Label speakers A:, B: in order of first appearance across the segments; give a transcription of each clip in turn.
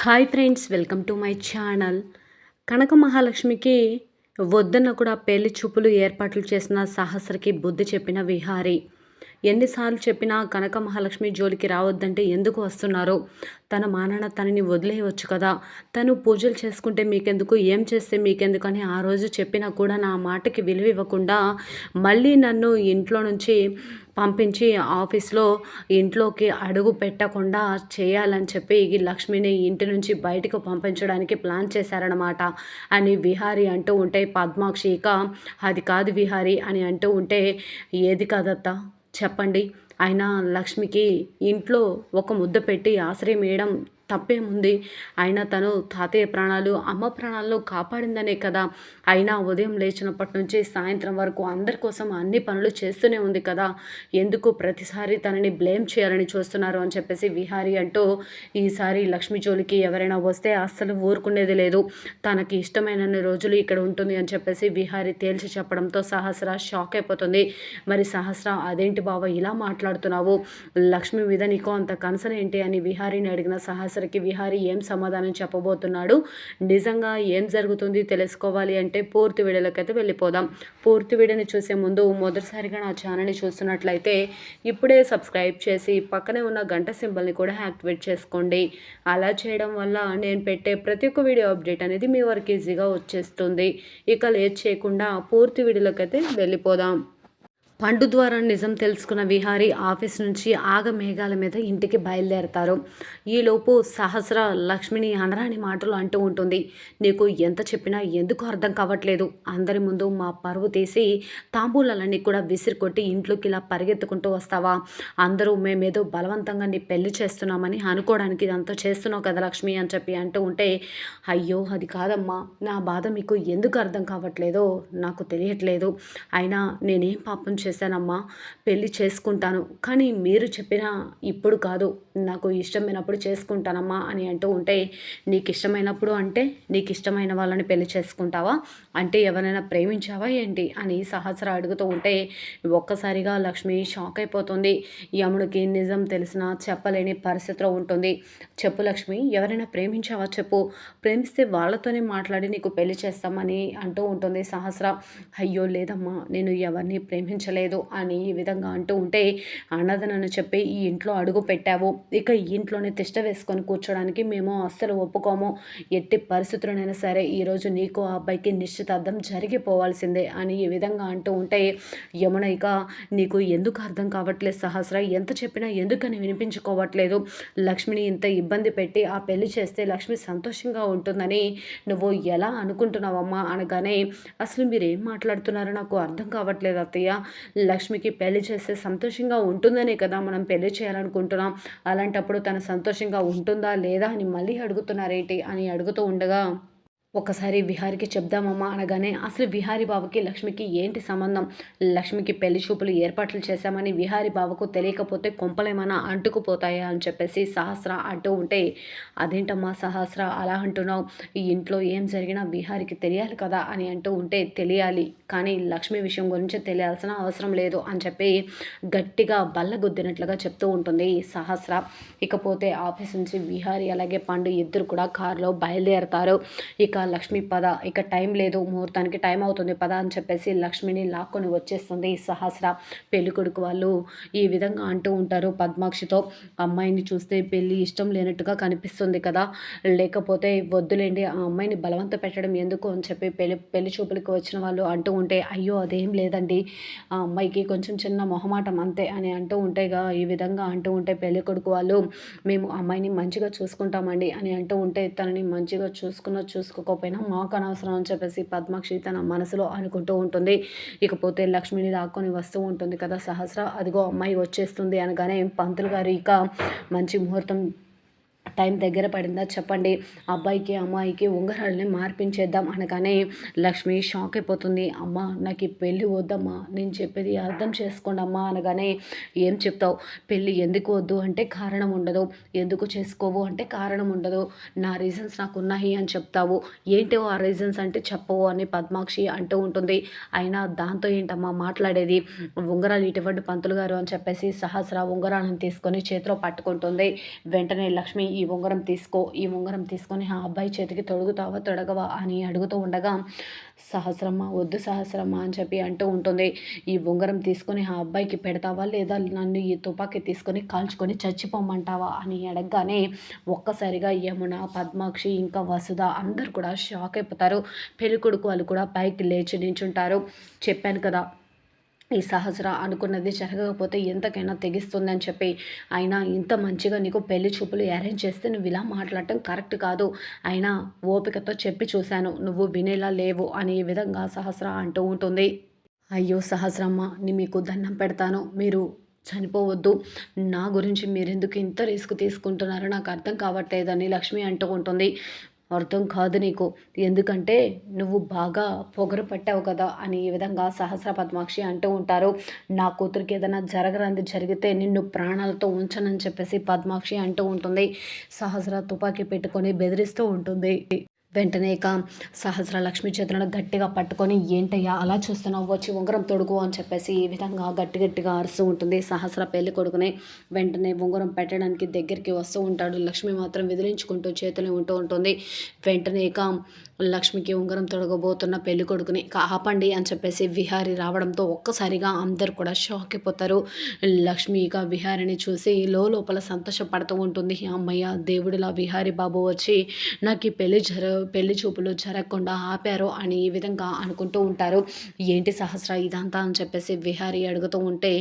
A: Hi friends welcome to my channel Kanaka మహాలక్ష్మికి వద్దన్న కూడా పెళ్ళి చూపులు ఏర్పాట్లు చేసిన సహస్రకి బుద్ధి చెప్పిన విహారి. ఎన్నిసార్లు చెప్పినా కనక మహాలక్ష్మి జోలికి రావద్దంటే ఎందుకు వస్తున్నారు? తన మానన తనని వదిలేయవచ్చు కదా. తను పూజలు చేసుకుంటే మీకెందుకు? ఏం చేస్తే మీకెందుకు? అని ఆ రోజు చెప్పినా కూడా నా మాటకి విలువ ఇవ్వకుండా మళ్ళీ నన్ను ఇంట్లో నుంచి పంపించి ఆఫీస్లో ఇంట్లోకి అడుగు పెట్టకుండా చేయాలని చెప్పి ఈ లక్ష్మిని ఇంటి నుంచి బయటకు పంపించడానికి ప్లాన్ చేశారనమాట అని విహారి అంటూ ఉంటే పద్మాక్షి ఇక అది కాదు విహారి అని అంటూ ఉంటే ఏది కాదత్తా? చెప్పండి. అయినా లక్ష్మికి ఇంట్లో ఒక ముద్ద పెట్టి ఆశ్రయం వేయడం తప్పేముంది అయినా తను తాతయ్య ప్రాణాలు అమ్మ ప్రాణాలను కాపాడిందనే కదా. అయినా ఉదయం లేచినప్పటి నుంచి సాయంత్రం వరకు అందరి కోసం అన్ని పనులు చేస్తూనే ఉంది కదా. ఎందుకు ప్రతిసారి తనని బ్లేమ్ చేయాలని చూస్తున్నారు అని చెప్పేసి విహారి అంటూ ఈసారి లక్ష్మి జోలికి ఎవరైనా వస్తే అస్సలు ఊరుకునేది లేదు. తనకి ఇష్టమైన రోజులు ఇక్కడ ఉంటుంది అని చెప్పేసి విహారి తేల్చి చెప్పడంతో సహస్ర షాక్ అయిపోతుంది. మరి సహస్ర అదేంటి బావ ఇలా మాట్లాడుతున్నావు? లక్ష్మి మీద నీకో అంత కన్సర్న్ ఏంటి? అని విహారిని అడిగిన సహస్ర సరికి విహారీ ఏం సమాధానం చెప్పబోతున్నాడు? నిజంగా ఏం జరుగుతుంది తెలుసుకోవాలి అంటే పూర్తి వీడియోలకైతే వెళ్ళిపోదాం. పూర్తి వీడియోని చూసే ముందు మొదటిసారిగా నా ఛానల్ని చూస్తున్నట్లయితే ఇప్పుడే సబ్స్క్రైబ్ చేసి పక్కనే ఉన్న గంట సింబల్ని కూడా యాక్టివేట్ చేసుకోండి. అలా చేయడం వల్ల నేను పెట్టే ప్రతి ఒక్క వీడియో అప్డేట్ అనేది మీ వరకు ఈజీగా వచ్చేస్తుంది. ఇక లేట్ చేయకుండా పూర్తి వీడియోలకైతే వెళ్ళిపోదాం. పండు ద్వారా నిజం తెలుసుకున్న విహారి ఆఫీస్ నుంచి ఆగ మేఘాల మీద ఇంటికి బయలుదేరతారు. ఈలోపు సహస్ర లక్ష్మిని అనరాని మాటలు అంటూ ఉంటుంది. నీకు ఎంత చెప్పినా ఎందుకు అర్థం కావట్లేదు? అందరి ముందు మా పరువు తీసి తాంబూలాలన్నీ కూడా విసిరికొట్టి ఇంట్లోకి ఇలా పరిగెత్తుకుంటూ వస్తావా? అందరూ మేమేదో బలవంతంగా నీ పెళ్ళి చేస్తున్నామని అనుకోవడానికి ఇదంతా చేస్తున్నావు కదా లక్ష్మి అని చెప్పి అంటూ ఉంటే అయ్యో అది కాదమ్మా. నా బాధ మీకు ఎందుకు అర్థం కావట్లేదో నాకు తెలియట్లేదు. అయినా నేనేం పాపం చేశానమ్మా పెళ్ళి చేసుకుంటాను. కానీ మీరు చెప్పిన ఇప్పుడు కాదు. నాకు ఇష్టమైనప్పుడు చేసుకుంటానమ్మా అని అంటూ ఉంటే నీకు ఇష్టమైనప్పుడు అంటే నీకు ఇష్టమైన వాళ్ళని పెళ్ళి చేసుకుంటావా? అంటే ఎవరైనా ప్రేమించావా ఏంటి? అని సహస్ర అడుగుతూ ఉంటే ఒక్కసారిగా లక్ష్మి షాక్ అయిపోతుంది. యముడికి నిజం తెలిసినా చెప్పలేని పరిస్థితిలో ఉంటుంది. చెప్పు లక్ష్మి ఎవరైనా ప్రేమించావా చెప్పు. ప్రేమిస్తే వాళ్ళతోనే మాట్లాడి నీకు పెళ్ళి చేస్తామని అంటూ ఉంటుంది సహస్ర. అయ్యో లేదమ్మా నేను ఎవరిని ప్రేమించలేదు లేదు అని ఈ విధంగా అంటూ ఉంటే అన్నదనని చెప్పి ఈ ఇంట్లో అడుగు పెట్టావు. ఇక ఈ ఇంట్లోనే తిష్ట వేసుకొని కూర్చోడానికి మేము అస్సలు ఒప్పుకోము. ఎట్టి పరిస్థితులనైనా సరే ఈరోజు నీకు ఆ అబ్బాయికి నిశ్చితార్థం జరిగిపోవాల్సిందే అని ఈ విధంగా అంటూ ఉంటే యమున ఇక నీకు ఎందుకు అర్థం కావట్లేదు సహస్ర? ఎంత చెప్పినా ఎందుకని వినిపించుకోవట్లేదు? లక్ష్మిని ఇంత ఇబ్బంది పెట్టి ఆ పెళ్ళి చేస్తే లక్ష్మి సంతోషంగా ఉంటుందని నువ్వు ఎలా అనుకుంటున్నావమ్మా? అనగానే అసలు మీరు ఏం మాట్లాడుతున్నారో నాకు అర్థం కావట్లేదు అత్తయ్య. లక్ష్మికి పెళ్ళి చేస్తే సంతోషంగా ఉంటుందనే కదా మనం పెళ్ళి చేయాలనుకుంటున్నాం. అలాంటప్పుడు తను సంతోషంగా ఉంటుందా లేదా అని మళ్ళీ అడుగుతున్నారేంటి అని అడుగుతూ ఉండగా ఒకసారి విహారికి చెప్దామమ్మా అనగానే అసలు విహారి బాబుకి లక్ష్మికి ఏంటి సంబంధం? లక్ష్మికి పెళ్ళి చూపులు ఏర్పాట్లు చేశామని విహారి బాబుకు తెలియకపోతే కొంపలేమైనా అంటుకుపోతాయా అని చెప్పేసి సహస్ర అంటూ ఉంటే అదేంటమ్మా సహస్ర అలా అంటున్నావు? ఈ ఇంట్లో ఏం జరిగినా విహారికి తెలియాలి కదా? అని అంటూ ఉంటే తెలియాలి. కానీ లక్ష్మి విషయం గురించి తెలియాల్సిన అవసరం లేదు అని చెప్పి గట్టిగా బల్లగుద్దినట్లుగా చెప్తూ ఉంటుంది సహస్ర. ఇకపోతే ఆఫీస్ నుంచి విహారి అలాగే పండు ఇద్దరు కూడా కారులో బయలుదేరతారు. ఇక లక్ష్మి పద ఇక టైం లేదు ముహూర్తానికి టైం అవుతుంది పద అని చెప్పేసి లక్ష్మిని లాక్కొని వచ్చేస్తుంది సహస్ర పెళ్ళి కొడుకు వాళ్ళు. ఈ విధంగా అంటూ ఉంటారు పద్మాక్షితో. అమ్మాయిని చూస్తే పెళ్ళి ఇష్టం లేనట్టుగా కనిపిస్తుంది కదా. లేకపోతే వద్దులేండి ఆ అమ్మాయిని బలవంత పెట్టడం ఎందుకు అని చెప్పి పెళ్ళి పెళ్ళి చూపులకు వచ్చిన వాళ్ళు అంటూ ఉంటే అయ్యో అదేం లేదండి ఆ అమ్మాయికి కొంచెం చిన్న మొహమాటం అంతే అని అంటూ ఉంటేగా ఈ విధంగా అంటూ ఉంటే పెళ్ళి కొడుకు వాళ్ళు మేము అమ్మాయిని మంచిగా చూసుకుంటామండి అని అంటూ ఉంటే తనని మంచిగా చూసుకున్న చూసుకో చేసుకోకపోయినా మాకు అనవసరం అని చెప్పేసి పద్మాక్షి తన మనసులో అనుకుంటూ ఉంటుంది. ఇకపోతే లక్ష్మిని లాక్కొని వస్తూ ఉంటుంది కదా సహస్ర. అదిగో అమ్మాయి వచ్చేస్తుంది అనగానే పంతులు గారు ఇక మంచి ముహూర్తం టైం దగ్గర పడిందా చెప్పండి. అబ్బాయికి అమ్మాయికి ఉంగరాలని మార్పించేద్దాం అనగానే లక్ష్మి షాక్ అయిపోతుంది. అమ్మ నాకు ఈ పెళ్ళి వద్దమ్మా నేను చెప్పేది అర్థం చేసుకోండి అమ్మా అనగానే ఏం చెప్తావు? పెళ్ళి ఎందుకు వద్దు అంటే కారణం ఉండదు. ఎందుకు చేసుకోవు అంటే కారణం ఉండదు. నా రీజన్స్ నాకు ఉన్నాయి అని చెప్తావు. ఏంటో ఆ రీజన్స్ అంటే చెప్పవు అని పద్మాక్షి అంటూ ఉంటుంది. అయినా దాంతో ఏంటమ్మా మాట్లాడేది? ఉంగరాలు ఇటువంటి పంతులు గారు అని చెప్పేసి సహస్ర ఉంగరాలను తీసుకొని చేతిలో పట్టుకుంటుంది. వెంటనే లక్ష్మి ఈ ఉంగరం తీసుకో ఈ ఉంగరం తీసుకొని ఆ అబ్బాయి చేతికి తొడుగుతావా తొడగవా అని అడుగుతూ ఉండగా సహస్రమ్మ వద్దు సహస్రమ్మ అని చెప్పి అంటూ ఉంటుంది. ఈ ఉంగరం తీసుకొని ఆ అబ్బాయికి పెడతావా లేదా నన్ను ఈ తుపాకీ తీసుకొని కాల్చుకొని చచ్చిపోమంటావా అని అడగగానే ఒక్కసారిగా యమున పద్మాక్షి ఇంకా వసుధ అందరు కూడా షాక్ అయిపోతారు. పెళ్ళికొడుకు వాళ్ళు కూడా పైకి లేచి నించుంటారు. చెప్పాను కదా ఈ సహస్ర అనుకున్నది జరగకపోతే ఎంతకైనా తెగిస్తుంది అని చెప్పి అయినా ఇంత మంచిగా నీకు పెళ్ళి చూపులు అరేంజ్ చేస్తే నువ్వు ఇలా మాట్లాడటం కరెక్ట్ కాదు. అయినా ఓపికతో చెప్పి చూశాను నువ్వు వినేలా లేవు అని ఈ విధంగా సహస్ర అంటూ ఉంటుంది. అయ్యో సహస్రమ్మ నీ మీకు దండం పెడతాను. మీరు చనిపోవద్దు. నా గురించి మీరెందుకు ఇంత రిస్క్ తీసుకుంటున్నారో నాకు అర్థం కావట్లేదని లక్ష్మి అంటూ ఉంటుంది. అర్థం కాదు నీకు. ఎందుకంటే నువ్వు బాగా పొగరు పట్టావు కదా అని ఈ విధంగా సహస్ర పద్మాక్షి అంటూ ఉంటారు. నా కూతురికి ఏదైనా జరగరంది జరిగితే నిన్ను ప్రాణాలతో ఉంచనని చెప్పేసి పద్మాక్షి అంటూ ఉంటుంది. సహస్ర తుపాకీ పెట్టుకొని బెదిరిస్తూ ఉంటుంది. వెంటనే ఇక సహస్ర లక్ష్మి చేతులను గట్టిగా పట్టుకొని ఏంటయ్యా అలా చూస్తున్నావు? వచ్చి ఉంగరం తొడుగు అని చెప్పేసి ఈ విధంగా గట్టి గట్టిగా అరుస్తూ ఉంటుంది. సహస్ర పెళ్ళి కొడుకునే వెంటనే ఉంగరం పెట్టడానికి దగ్గరికి వస్తూ ఉంటాడు. లక్ష్మి మాత్రం విదిలించుకుంటూ చేతులు ఉంటూ ఉంటుంది. వెంటనే ఇక లక్ష్మికి ఉంగరం తొడగబోతున్న పెళ్ళి కొడుకుని ఆపండి అని చెప్పేసి విహారి రావడంతో ఒక్కసారిగా అందరు కూడా షాక్ అయిపోతారు. లక్ష్మి ఇక విహారిని చూసి లోపల సంతోషపడుతూ ఉంటుంది. అమ్మయ్య దేవుడిలా విహారి బాబు వచ్చి నాకు ఈ పెళ్ళి జర పెళ్ళి చూపులు జరగకుండా ఆపారు అని ఈ విధంగా అనుకుంటూ ఉంటారు. ఏంటి సహస్ర? ఇదంతా అని చెప్పేసి విహారి అడుగుతూ ఉంటే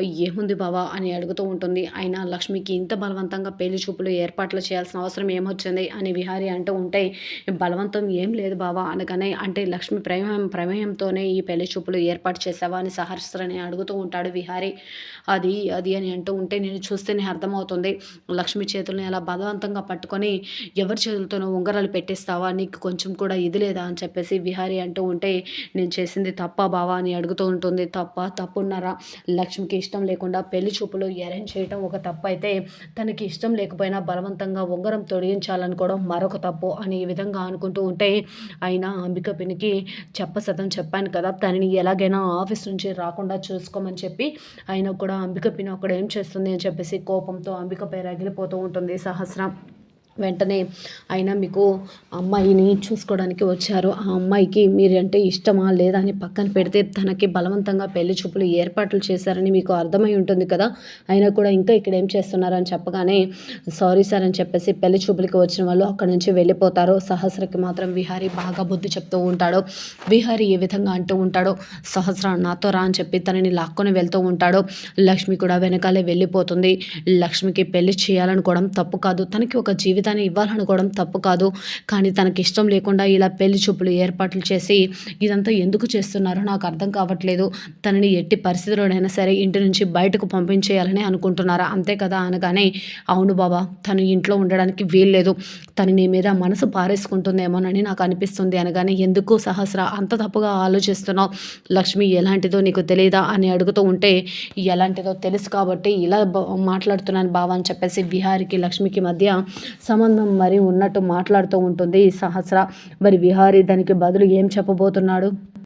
A: ఏముంది బావా? అని అడుగుతూ ఉంటుంది. అయినా లక్ష్మికి ఇంత బలవంతంగా పెళ్ళి చూపులు ఏర్పాట్లు చేయాల్సిన అవసరం ఏమొచ్చింది? అని విహారి అంటూ ఉంటే బలవంతం ఏం లేదు బావా అనగానే అంటే లక్ష్మి ప్రమేయం ప్రమేయంతోనే ఈ పెళ్ళి చూపులు ఏర్పాటు చేసావా అని సహస్రని అడుగుతూ ఉంటాడు విహారి. అది అది అని అంటూ ఉంటే నేను చూస్తేనే అర్థమవుతుంది. లక్ష్మి చేతులను అలా బలవంతంగా పట్టుకొని ఎవరి చేతులతోనో ఉంగరాలు చేస్తావా? నీకు కొంచెం కూడా ఇది లేదా అని చెప్పేసి విహారి అంటూ ఉంటే నేను చేసింది తప్ప బావా? అని అడుగుతూ ఉంటుంది. తప్ప? తప్పున్నారా? లక్ష్మికి ఇష్టం లేకుండా పెళ్ళి చూపులు అరేంజ్ చేయడం ఒక తప్పు అయితే తనకి ఇష్టం లేకపోయినా బలవంతంగా ఉంగరం తొడిగించాలనుకోవడం మరొక తప్పు అని ఈ విధంగా అనుకుంటూ ఉంటే అయినా అంబిక పినికి చెప్పసతం చెప్పాను కదా తనని ఎలాగైనా ఆఫీస్ నుంచి రాకుండా చూసుకోమని చెప్పి అయినా కూడా అంబిక పిన్ అక్కడ ఏం చేస్తుంది అని చెప్పేసి కోపంతో అంబికపై రగిలిపోతూ ఉంటుంది సహస్రం. వెంటనే అయినా మీకు అమ్మాయిని చూసుకోవడానికి వచ్చారు. ఆ అమ్మాయికి మీరంటే ఇష్టమా లేదా అని పక్కన పెడితే తనకి బలవంతంగా పెళ్ళి చూపులు ఏర్పాట్లు చేశారని మీకు అర్థమై ఉంటుంది కదా. అయినా కూడా ఇంకా ఇక్కడ ఏం చేస్తున్నారని చెప్పగానే సారీ సార్ అని చెప్పేసి పెళ్ళి చూపులకి వచ్చిన వాళ్ళు అక్కడ నుంచి వెళ్ళిపోతారు. సహస్రకి మాత్రం విహారీ బాగా బుద్ధి చెప్తూ ఉంటాడు. విహారీ ఏ విధంగా అంటూ ఉంటాడో సహస్ర నాతో రా అని చెప్పి తనని లాక్కొని వెళ్తూ ఉంటాడు. లక్ష్మి కూడా వెనకాలే వెళ్ళిపోతుంది. లక్ష్మికి పెళ్ళి చేయాలనుకోవడం తప్పు కాదు. తనకి ఒక జీవితం తను ఇవ్వాలనుకోవడం తప్పు కాదు. కానీ తనకి ఇష్టం లేకుండా ఇలా పెళ్ళి చూపులు ఏర్పాట్లు చేసి ఇదంతా ఎందుకు చేస్తున్నారో నాకు అర్థం కావట్లేదు. తనని ఎట్టి పరిస్థితిలోనైనా సరే ఇంటి నుంచి బయటకు పంపించేయాలని అనుకుంటున్నారా? అంతే కదా అనగానే అవును బాబా తను ఇంట్లో ఉండడానికి వీల్లేదు. తను నీ మీద మనసు పారేసుకుంటుందేమోనని నాకు అనిపిస్తుంది అనగానే ఎందుకు సహస్ర అంత తప్పుగా ఆలోచిస్తున్నావు? లక్ష్మి ఎలాంటిదో నీకు తెలియదా అని అడుగుతూ ఉంటే ఎలాంటిదో తెలుసు కాబట్టి ఇలా మాట్లాడుతున్నాను బావా అని చెప్పేసి విహారికి లక్ష్మికి మధ్య సంబంధం మరి ఉన్నట్టు మాట్లాడుతూ ఉంటుంది ఈ సహస్ర. మరి విహారీ దానికి బదులు ఏం చెప్పబోతున్నాడు?